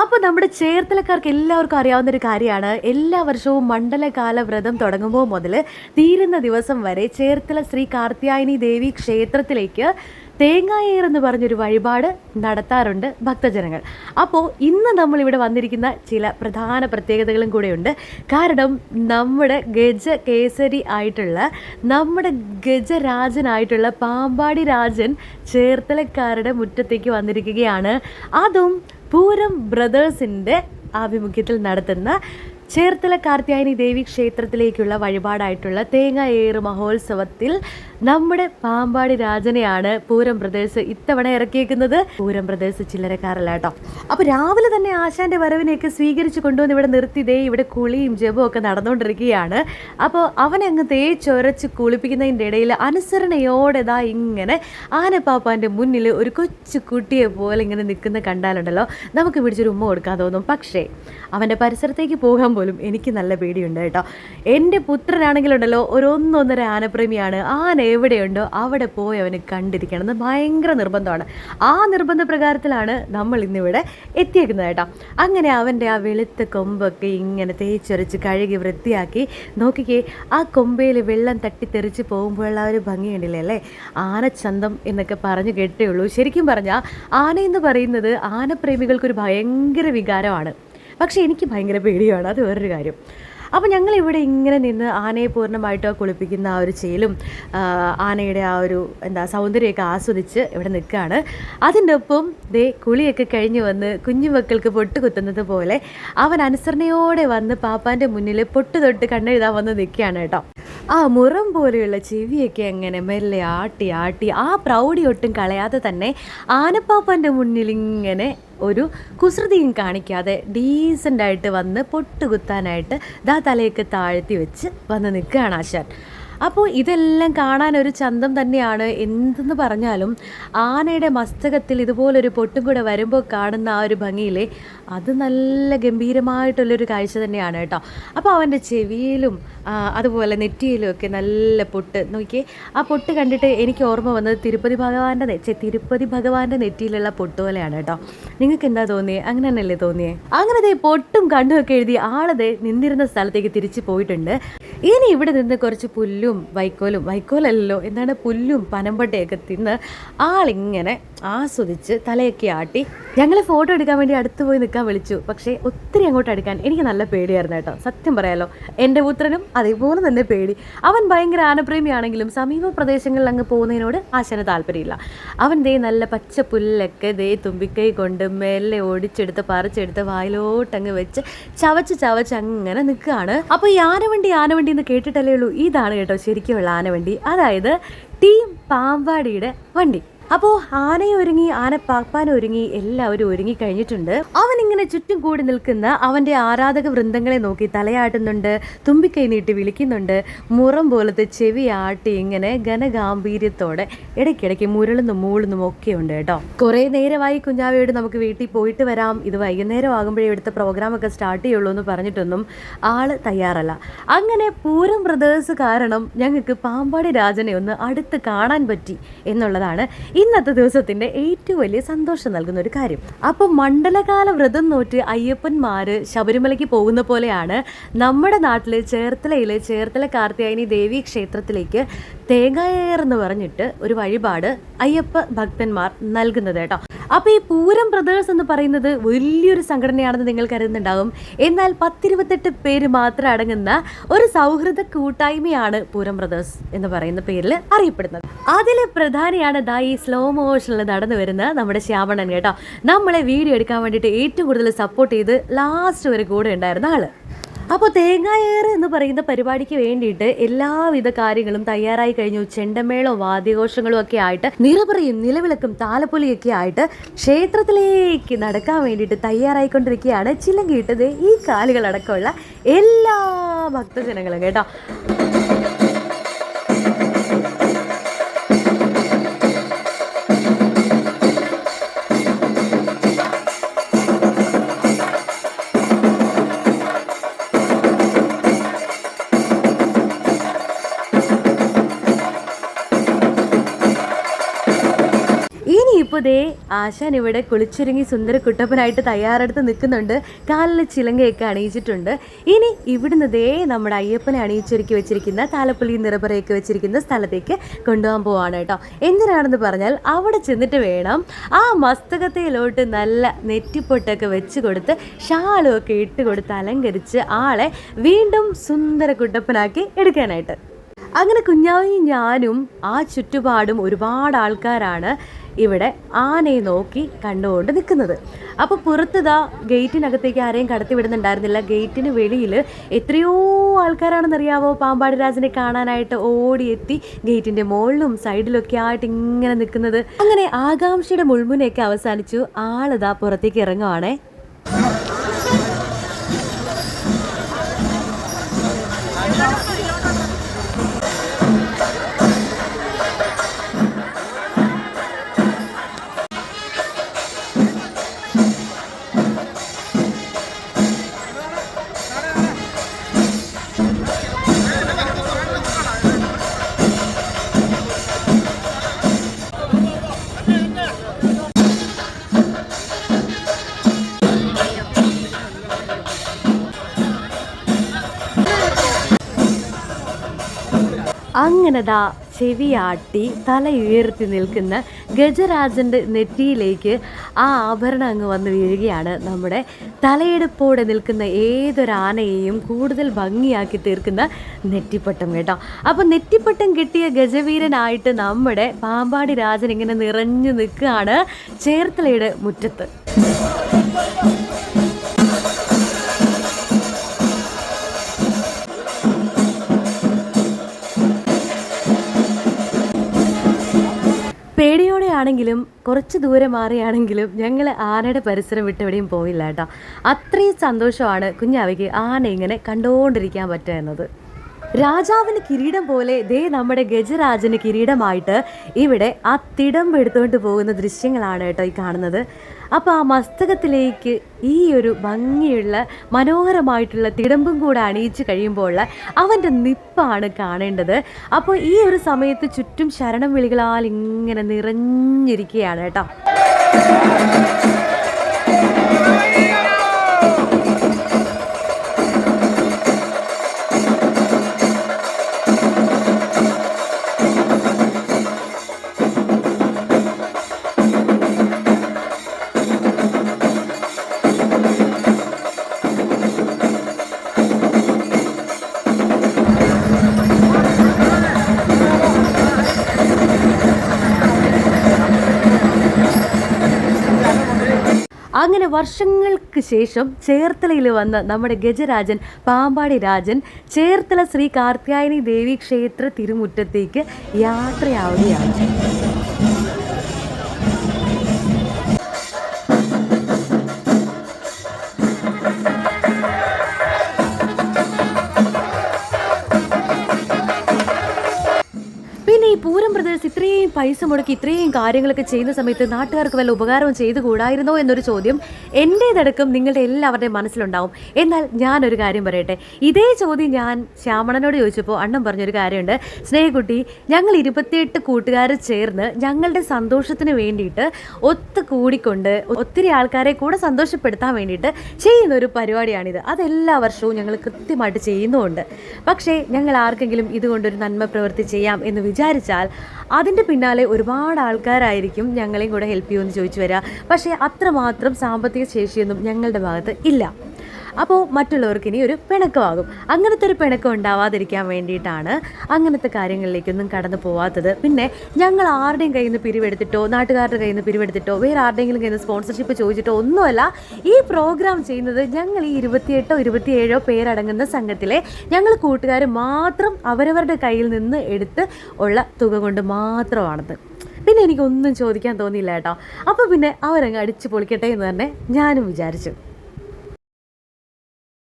അപ്പോൾ നമ്മുടെ ചേർത്തലക്കാർക്ക് എല്ലാവർക്കും അറിയാവുന്ന ഒരു കാര്യമാണ്. എല്ലാ വർഷവും മണ്ഡലകാല വ്രതം തുടങ്ങുമ്പോൾ മുതൽ തീരുന്ന ദിവസം വരെ ചേർത്തല ശ്രീ കാർത്യായനി ദേവി ക്ഷേത്രത്തിലേക്ക് തേങ്ങായേർ എന്ന് പറഞ്ഞൊരു വഴിപാട് നടത്താറുണ്ട് ഭക്തജനങ്ങൾ. അപ്പോൾ ഇന്ന് നമ്മളിവിടെ വന്നിരിക്കുന്ന ചില പ്രധാന പ്രത്യേകതകളും കൂടെയുണ്ട്. കാരണം നമ്മുടെ ഗജ കേസരി ആയിട്ടുള്ള നമ്മുടെ ഗജരാജനായിട്ടുള്ള പാമ്പാടി രാജൻ ചേർത്തലക്കാരുടെ മുറ്റത്തേക്ക് വന്നിരിക്കുകയാണ്. അതും പൂരം ബ്രദേഴ്സിന്റെ ആഭിമുഖ്യത്തിൽ നടത്തുന്ന ചേർത്തല കാർത്യായനി ദേവി ക്ഷേത്രത്തിലേക്കുള്ള വഴിപാടായിട്ടുള്ള തേങ്ങ ഏറ് മഹോത്സവത്തിൽ നമ്മുടെ പാമ്പാടി രാജനെയാണ് പൂരം ബ്രദേഴ്സ് ഇത്തവണ ഇറക്കിയേക്കുന്നത്. പൂരം ബ്രദേഴ്സ് ചില്ലരക്കാരല്ലാട്ടോ അപ്പോൾ രാവിലെ തന്നെ ആശാന്റെ വരവിനെയൊക്കെ സ്വീകരിച്ച് കൊണ്ടുവന്ന് ഇവിടെ നിർത്തി ദേ ഇവിടെ കുളിയും ജപവും ഒക്കെ നടന്നുകൊണ്ടിരിക്കുകയാണ്. അപ്പോൾ അവനെ അങ്ങ് തേച്ചൊരച്ച് കുളിപ്പിക്കുന്നതിന്റെ ഇടയിൽ അനുസരണയോടെതാ ഇങ്ങനെ ആനപ്പാപ്പാന്റെ മുന്നിൽ ഒരു കൊച്ചു കുട്ടിയെ പോലെ ഇങ്ങനെ നിൽക്കുന്ന കണ്ടാലുണ്ടല്ലോ. നമുക്ക് പിടിച്ചൊരു ഉമ്മ കൊടുക്കാൻ തോന്നും. പക്ഷേ അവന്റെ പരിസരത്തേക്ക് പോകാൻ പോലും എനിക്ക് നല്ല പേടിയുണ്ട് കേട്ടോ. എന്റെ പുത്രനാണെങ്കിലുണ്ടല്ലോ ഒരു ഒന്നൊന്നര ആനപ്രേമിയാണ്. ആന എവിടെയുണ്ടോ അവിടെ പോയി അവന് കണ്ടിരിക്കണം. എന്ന് ഭയങ്കര നിർബന്ധമാണ്. ആ നിർബന്ധ പ്രകാരത്തിലാണ് നമ്മൾ ഇന്നിവിടെ എത്തിയേക്കുന്നത് കേട്ടോ. അങ്ങനെ അവന്റെ ആ വെളുത്ത കൊമ്പൊക്കെ ഇങ്ങനെ തേച്ചൊരച്ച് കഴുകി വൃത്തിയാക്കി നോക്കിക്കേ ആ കൊമ്പയിൽ വെള്ളം തട്ടിത്തെറിച്ച് പോകുമ്പോഴുള്ള ഒരു ഭംഗിയുണ്ടല്ലേ അല്ലേ? ആനച്ചന്തം എന്നൊക്കെ പറഞ്ഞു കേട്ടേ ഉള്ളൂ. ശരിക്കും പറഞ്ഞാൽ ആന എന്ന് പറയുന്നത് ആനപ്രേമികൾക്കൊരു ഭയങ്കര വികാരമാണ്. പക്ഷേ എനിക്ക് ഭയങ്കര പേടിയാണ്. അത് വേറൊരു കാര്യം. അപ്പോൾ ഞങ്ങൾ ഇവിടെ ഇങ്ങനെ നിന്ന് ആനയെ പൂർണമായിട്ട് കുളിപ്പിക്കുന്ന ആ ഒരു ചേലും ആനയുടെ ആ ഒരു എന്താ സൗന്ദര്യമൊക്കെ ആസ്വദിച്ച് ഇവിടെ നിൽക്കുകയാണ്. അതിന്റെ ഒപ്പം ദേ കുളിയൊക്കെ കഴിഞ്ഞ് വന്ന് കുഞ്ഞുമക്കൾക്ക് പൊട്ട് കുത്തുന്നത് പോലെ അവൻ അനുസരണയോടെ വന്ന് പാപ്പാന്റെ മുന്നിൽ പൊട്ട് തൊട്ട് കണ്ണെഴുതാൻ വന്ന് നിൽക്കുകയാണ് കേട്ടോ. ആ മുറം പോലെയുള്ള ചെവിയൊക്കെ അങ്ങനെ മെല്ലെ ആട്ടി ആട്ടി ആ പ്രൗഢി ഒട്ടും കളയാതെ തന്നെ ആനപ്പാപ്പന്റെ മുന്നിൽ ഇങ്ങനെ ഒരു കുസൃതിയും കാണിക്കാതെ ഡീസന്റായിട്ട് വന്ന് പൊട്ടുകുത്താനായിട്ട് ദാ തലയൊക്കെ താഴ്ത്തി വെച്ച് വന്ന് നിൽക്കുകയാണ് ആശാൻ. അപ്പോൾ ഇതെല്ലാം കാണാൻ ഒരു ചന്തം തന്നെയാണ്. എന്തെന്ന് പറഞ്ഞാലും ആനയുടെ മസ്തകത്തിൽ ഇതുപോലൊരു പൊട്ടും കൂടെ വരുമ്പോൾ കാണുന്ന ആ ഒരു ഭംഗിയിലെ അത് നല്ല ഗംഭീരമായിട്ടുള്ളൊരു കാഴ്ച തന്നെയാണ് കേട്ടോ. അപ്പോൾ അവന്റെ ചെവിയിലും അതുപോലെ നെറ്റിയിലും ഒക്കെ നല്ല പൊട്ട്. നോക്കിയേ ആ പൊട്ട് കണ്ടിട്ട് എനിക്ക് ഓർമ്മ വന്നത് തിരുപ്പതി ഭഗവാന്റെ തിരുപ്പതി ഭഗവാന്റെ നെറ്റിയിലുള്ള പൊട്ട് പോലെയാണ് കേട്ടോ. നിങ്ങൾക്ക് എന്താ തോന്നിയേ? അങ്ങനെ തന്നെയല്ലേ തോന്നിയേ? അങ്ങനെ പൊട്ടും കണ്ടുമൊക്കെ എഴുതി ആളത് നിന്നിരുന്ന സ്ഥലത്തേക്ക് തിരിച്ചു പോയിട്ടുണ്ട്. ഇനി ഇവിടെ നിന്ന് കുറച്ച് പുല്ലും വൈക്കോലും വൈക്കോലല്ലോ എന്താണ് പുല്ലും പനമ്പട്ടയൊക്കെ തിന്ന് ആളിങ്ങനെ ആസ്വദിച്ച് തലയൊക്കെ ആട്ടി ഞങ്ങൾ ഫോട്ടോ എടുക്കാൻ വേണ്ടി അടുത്ത് പോയി നിൽക്കാൻ വിളിച്ചു. പക്ഷേ ഒത്തിരി അങ്ങോട്ട് അടുക്കാൻ എനിക്ക് നല്ല പേടിയായിരുന്നു കേട്ടോ. സത്യം പറയാലോ എന്റെ പുത്രനും അതേപോലെ തന്നെ പേടി. അവൻ ഭയങ്കര ആനപ്രേമിയാണെങ്കിലും സമീപ പ്രദേശങ്ങളിൽ അങ്ങ് പോകുന്നതിനോട് ആശാന് താല്പര്യമില്ല. അവൻ ദേ നല്ല പച്ച പുല്ലൊക്കെ ദേ തുമ്പിക്കൈ കൊണ്ട് മെല്ലെ ഓടിച്ചെടുത്ത് പറിച്ചെടുത്ത് വായിലോട്ടങ്ങ് വെച്ച് ചവച്ച് ചവച്ച് അങ്ങനെ നിൽക്കുകയാണ്. അപ്പോൾ ഈ ആനവണ്ടി ആനവണ്ടി എന്ന് കേട്ടിട്ടല്ലേ ഉള്ളൂ. ഇതാണ് കേട്ടോ ശരിക്കുമുള്ള ആനവണ്ടി. അതായത് ടീം പാമ്പാടിയുടെ വണ്ടി. അപ്പോൾ ആനയെ ഒരുങ്ങി ആന പാപ്പാൻ ഒരുങ്ങി എല്ലാവരും ഒരുങ്ങി കഴിഞ്ഞിട്ടുണ്ട്. അവൻ ഇങ്ങനെ ചുറ്റും കൂടി നിൽക്കുന്ന അവന്റെ ആരാധക വൃന്ദങ്ങളെ നോക്കി തലയാട്ടുന്നുണ്ട് തുമ്പിക്കൈ നീട്ടി വിളിക്കുന്നുണ്ട് മുറം പോലത്തെ ചെവി ആട്ടി ഇങ്ങനെ ഘനഗാംഭീര്യത്തോടെ ഇടയ്ക്കിടയ്ക്ക് മുരളുന്നും മൂളുന്നും ഒക്കെ ഉണ്ട് കേട്ടോ. കുറേ നേരമായി കുഞ്ഞാവയോട് നമുക്ക് വീട്ടിൽ പോയിട്ട് വരാം. ഇത് വൈകുന്നേരം ആകുമ്പോഴേ ഇവിടുത്തെ പ്രോഗ്രാം ഒക്കെ സ്റ്റാർട്ട് ചെയ്യുള്ളൂ എന്ന് പറഞ്ഞിട്ടൊന്നും ആൾ തയ്യാറല്ല. അങ്ങനെ പൂരം ബ്രദേഴ്സ് കാരണം ഞങ്ങൾക്ക് പാമ്പാടി രാജനെ ഒന്ന് അടുത്ത് കാണാൻ പറ്റി എന്നുള്ളതാണ് ഇന്നത്തെ ദിവസത്തിന്റെ ഏറ്റവും വലിയ സന്തോഷം നൽകുന്ന ഒരു കാര്യം. അപ്പോൾ മണ്ഡലകാല വ്രതം നോറ്റ് അയ്യപ്പന്മാര് ശബരിമലയ്ക്ക് പോകുന്ന പോലെയാണ് നമ്മുടെ നാട്ടിലെ ചേർത്തലയിലെ ചേർത്തല കാർത്തിയായനി ദേവി ക്ഷേത്രത്തിലേക്ക് തേങ്ങായേർ എന്ന് പറഞ്ഞിട്ട് ഒരു വഴിപാട് അയ്യപ്പ ഭക്തന്മാർ നൽകുന്നത് കേട്ടോ. അപ്പോൾ ഈ പൂരം ബ്രദേഴ്സ് എന്ന് പറയുന്നത് വലിയൊരു സംഘടനയാണെന്ന് നിങ്ങൾ കരുതുന്നുണ്ടാകും. എന്നാൽ പത്തിരുപത്തെട്ട് പേര് മാത്രം അടങ്ങുന്ന ഒരു സൗഹൃദ കൂട്ടായ്മയാണ് പൂരം ബ്രദേഴ്സ് എന്ന് പറയുന്ന പേരിൽ അറിയപ്പെടുന്നത്. അതിലെ പ്രധാനിയാണ് ദാ ഈ സ്ലോ മോഷനിൽ നടന്നു വരുന്ന നമ്മുടെ ശ്യാമണൻ കേട്ടോ. നമ്മളെ വീഡിയോ എടുക്കാൻ വേണ്ടിയിട്ട് ഏറ്റവും കൂടുതൽ സപ്പോർട്ട് ചെയ്ത് ലാസ്റ്റ് വരെ കൂടെ ഉണ്ടായിരുന്ന ആൾ. അപ്പോൾ തേങ്ങായേറ് എന്ന് പറയുന്ന പരിപാടിക്ക് വേണ്ടിയിട്ട് എല്ലാവിധ കാര്യങ്ങളും തയ്യാറായി കഴിഞ്ഞു. ചെണ്ടമേളവും വാദ്യഘോഷങ്ങളും ഒക്കെ ആയിട്ട് നിറപറയും നിലവിളക്കും താലപ്പൊലിയൊക്കെ ആയിട്ട് ക്ഷേത്രത്തിലേക്ക് നടക്കാൻ വേണ്ടിയിട്ട് തയ്യാറായിക്കൊണ്ടിരിക്കുകയാണ്. ചിലങ്കിയിട്ടത് ഈ കാലുകളടക്കമുള്ള എല്ലാ ഭക്തജനങ്ങളും കേട്ടോ. അപ്പോൾ ദേ ആശാൻ ഇവിടെ കുളിച്ചൊരുങ്ങി സുന്ദര കുട്ടപ്പനായിട്ട് തയ്യാറെടുത്ത് നിൽക്കുന്നുണ്ട്. കാലിൽ ചിലങ്കയൊക്കെ അണിയിച്ചിട്ടുണ്ട്. ഇനി ഇവിടുന്ന് ദേ നമ്മുടെ അയ്യപ്പനെ അണിയിച്ചൊരുക്കി വെച്ചിരിക്കുന്ന താലപ്പൊലി നിറപറയൊക്കെ വെച്ചിരിക്കുന്ന സ്ഥലത്തേക്ക് കൊണ്ടുപോകാൻ പോവാണ് കേട്ടോ. എന്തിനാണെന്ന് പറഞ്ഞാൽ അവിടെ ചെന്നിട്ട് വേണം ആ മസ്തകത്തിലോട്ട് നല്ല നെറ്റിപ്പൊട്ടൊക്കെ വെച്ച് കൊടുത്ത് ഷാളും ഒക്കെ ഇട്ട് കൊടുത്ത് അലങ്കരിച്ച് ആളെ വീണ്ടും സുന്ദര കുട്ടപ്പനാക്കി എടുക്കാനായിട്ട്. അങ്ങനെ കുഞ്ഞാവും ഞാനും ആ ചുറ്റുപാടും ഒരുപാട് ആൾക്കാരാണ് ഇവിടെ ആനയെ നോക്കി കണ്ടുകൊണ്ട് നിൽക്കുന്നത്. അപ്പോൾ പുറത്തുതാ ഗേറ്റിനകത്തേക്ക് ആരെയും കടത്തി വിടുന്നുണ്ടായിരുന്നില്ല ഗേറ്റിന് വെളിയിൽ എത്രയോ ആൾക്കാരാണെന്നറിയാവോ? പാമ്പാടി രാജനെ കാണാനായിട്ട് ഓടിയെത്തി ഗേറ്റിന്റെ മുകളിലും സൈഡിലൊക്കെ ആയിട്ട് ഇങ്ങനെ നിൽക്കുന്നത്. അങ്ങനെ ആകാംക്ഷയുടെ മുൾമുനയൊക്കെ അവസാനിച്ചു. ആളിതാ പുറത്തേക്ക് ഇറങ്ങുവാണേ. അങ്ങനെ ദാ ചെവിയാട്ടി തല ഉയർത്തി നിൽക്കുന്ന ഗജരാജന്റെ നെറ്റിയിലേക്ക് ആ ആഭരണം അങ്ങ് വന്ന് വീഴുകയാണ് നമ്മുടെ തലയെടുപ്പോടെ നിൽക്കുന്ന ഏതൊരാനയെയും കൂടുതൽ ഭംഗിയാക്കി തീർക്കുന്ന നെറ്റിപ്പട്ടം കേട്ടോ. അപ്പോൾ നെറ്റിപ്പട്ടം കിട്ടിയ ഗജവീരനായിട്ട് നമ്മുടെ പാമ്പാടി രാജൻ ഇങ്ങനെ നിറഞ്ഞു നിൽക്കുകയാണ് ചേർത്തലയുടെ മുറ്റത്ത്. ആണെങ്കിലും കുറച്ച് ദൂരെ മാറിയാണെങ്കിലും ഞങ്ങൾ ആനയുടെ പരിസരം വിട്ടെവിടെയും പോയില്ല കേട്ടോ. അത്രയും സന്തോഷമാണ് കുഞ്ഞാവയ്ക്ക് ആന ഇങ്ങനെ കണ്ടുകൊണ്ടിരിക്കാൻ പറ്റുക എന്നത്. രാജാവിന് കിരീടം പോലെ ദേ നമ്മുടെ ഗജരാജന് കിരീടമായിട്ട് ഇവിടെ ആ തിടമ്പ് എടുത്തുകൊണ്ട് പോകുന്ന ദൃശ്യങ്ങളാണ് കേട്ടോ ഈ കാണുന്നത്. അപ്പോൾ ആ മസ്തകത്തിലേക്ക് ഈ ഒരു ഭംഗിയുള്ള മനോഹരമായിട്ടുള്ള തിടമ്പും കൂടെ അണിയിച്ച് കഴിയുമ്പോൾ അവന്റെ നിപ്പാണ് കാണേണ്ടത്. അപ്പോൾ ഈ ഒരു സമയത്ത് ചുറ്റും ശരണം വിളികളാൽ ഇങ്ങനെ നിറഞ്ഞിരിക്കുകയാണ് കേട്ടോ. വർഷങ്ങൾക്ക് ശേഷം ചേർത്തലയിൽ വന്ന നമ്മുടെ ഗജരാജൻ പാമ്പാടി രാജൻ ചേർത്തല ശ്രീ കാർത്യായനി ദേവി ക്ഷേത്ര തിരുമുറ്റത്തേക്ക് യാത്രയാവുകയാണ്. പൂരം ബ്രദേഴ്സ് ഇത്രയും പൈസ മുടക്കി ഇത്രയും കാര്യങ്ങളൊക്കെ ചെയ്യുന്ന സമയത്ത് നാട്ടുകാർക്ക് വല്ല ഉപകാരവും ചെയ്തു കൂടായിരുന്നോ എന്നൊരു ചോദ്യം എന്റേതടക്കം നിങ്ങളുടെ എല്ലാവരുടെയും മനസ്സിലുണ്ടാവും. എന്നാൽ ഞാനൊരു കാര്യം പറയട്ടെ. ഇതേ ചോദ്യം ഞാൻ ശ്യാമണനോട് ചോദിച്ചപ്പോൾ അണ്ണൻ പറഞ്ഞൊരു കാര്യമുണ്ട്. സ്നേഹക്കുട്ടി ഞങ്ങൾ ഇരുപത്തിയെട്ട് കൂട്ടുകാർ ചേർന്ന് ഞങ്ങളുടെ സന്തോഷത്തിന് വേണ്ടിയിട്ട് ഒത്തു കൂടിക്കൊണ്ട് ഒത്തിരി ആൾക്കാരെ കൂടെ സന്തോഷപ്പെടുത്താൻ വേണ്ടിയിട്ട് ചെയ്യുന്ന ഒരു പരിപാടിയാണിത്. അതെല്ലാ വർഷവും ഞങ്ങൾ കൃത്യമായിട്ട് ചെയ്യുന്നുമുണ്ട് പക്ഷേ ഞങ്ങൾ ആർക്കെങ്കിലും ഇതുകൊണ്ടൊരു നന്മ പ്രവൃത്തി ചെയ്യാം എന്ന് വിചാരിച്ചാൽ അതിന്റെ പിന്നാലെ ഒരുപാട് ആൾക്കാരായിരിക്കും ഞങ്ങളെയും കൂടെ ഹെൽപ്പ് ചെയ്യുമെന്ന് ചോദിച്ചു വരിക. പക്ഷേ അത്രമാത്രം സാമ്പത്തിക ശേഷിയൊന്നും ഞങ്ങളുടെ ഭാഗത്ത് ഇല്ല. അപ്പോൾ മറ്റുള്ളവർക്ക് ഇനി ഒരു പിണക്കമാകും. അങ്ങനത്തെ ഒരു പിണക്കം ഉണ്ടാവാതിരിക്കാൻ വേണ്ടിയിട്ടാണ് അങ്ങനത്തെ കാര്യങ്ങളിലേക്കൊന്നും കടന്നു പോവാത്തത്. പിന്നെ ഞങ്ങൾ ആരുടെയും കയ്യിൽ നിന്ന് പിരിവെടുത്തിട്ടോ നാട്ടുകാരുടെ കയ്യിൽ നിന്ന് പിരിവെടുത്തിട്ടോ വേറെ ആരുടെയെങ്കിലും കയ്യിൽ നിന്ന് സ്പോൺസർഷിപ്പ് ചോദിച്ചിട്ടോ ഒന്നുമല്ല ഈ പ്രോഗ്രാം ചെയ്യുന്നത് ഞങ്ങൾ ഈ ഇരുപത്തിയെട്ടോ ഇരുപത്തിയേഴോ പേരടങ്ങുന്ന സംഘത്തിലെ ഞങ്ങൾ കൂട്ടുകാർ മാത്രം അവരവരുടെ കയ്യിൽ നിന്ന് എടുത്ത് ഉള്ള തുക കൊണ്ട് മാത്രമാണത്. പിന്നെ എനിക്കൊന്നും ചോദിക്കാൻ തോന്നിയില്ല കേട്ടോ. അപ്പോൾ പിന്നെ അവരങ്ങ് അടിച്ചു പൊളിക്കട്ടെ എന്ന് തന്നെ ഞാനും വിചാരിച്ചു.